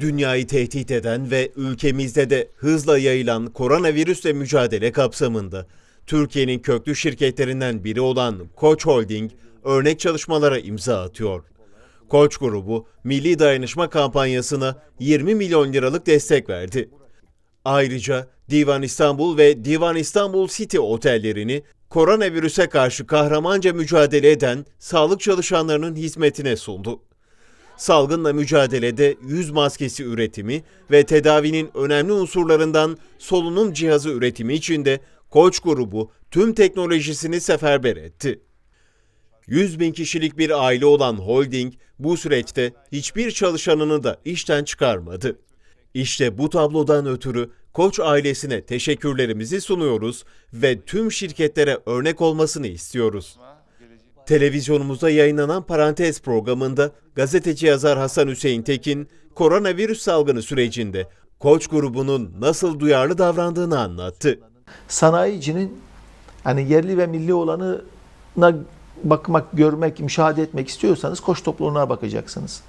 Dünyayı tehdit eden ve ülkemizde de hızla yayılan koronavirüsle mücadele kapsamında Türkiye'nin köklü şirketlerinden biri olan Koç Holding örnek çalışmalara imza atıyor. Koç grubu Milli Dayanışma kampanyasına 20 milyon liralık destek verdi. Ayrıca Divan İstanbul ve Divan İstanbul City otellerini koronavirüse karşı kahramanca mücadele eden sağlık çalışanlarının hizmetine sundu. Salgınla mücadelede yüz maskesi üretimi ve tedavinin önemli unsurlarından solunum cihazı üretimi için de Koç grubu tüm teknolojisini seferber etti. 100 bin kişilik bir aile olan holding bu süreçte hiçbir çalışanını da işten çıkarmadı. İşte bu tablodan ötürü Koç ailesine teşekkürlerimizi sunuyoruz ve tüm şirketlere örnek olmasını istiyoruz. Televizyonumuzda yayınlanan Parantez programında gazeteci yazar Hasan Hüseyin Tekin, koronavirüs salgını sürecinde Koç grubunun nasıl duyarlı davrandığını anlattı. sanayicinin hani yerli ve milli olanına bakmak, görmek, müşahede etmek istiyorsanız koç topluluğuna bakacaksınız.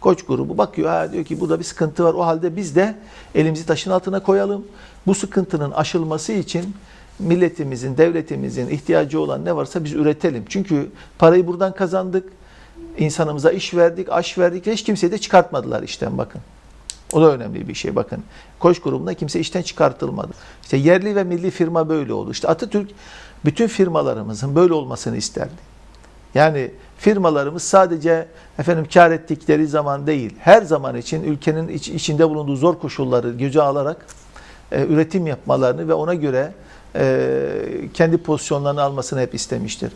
Koç grubu bakıyor, ha diyor ki burada bir sıkıntı var. O halde biz de elimizi taşın altına koyalım. Bu sıkıntının aşılması için milletimizin, devletimizin ihtiyacı olan ne varsa biz üretelim. Çünkü parayı buradan kazandık. insanımıza iş verdik, aş verdik ve hiç kimseyi de çıkartmadılar işten bakın. O da önemli bir şey bakın. Koç grubunda kimse işten çıkartılmadı. İşte yerli ve milli firma böyle oldu. İşte Atatürk bütün firmalarımızın böyle olmasını isterdi. Yani firmalarımız sadece efendim kar ettikleri zaman değil, her zaman için ülkenin iç- içinde bulunduğu zor koşulları göze alarak e, üretim yapmalarını ve ona göre kendi pozisyonlarını almasını hep istemiştir.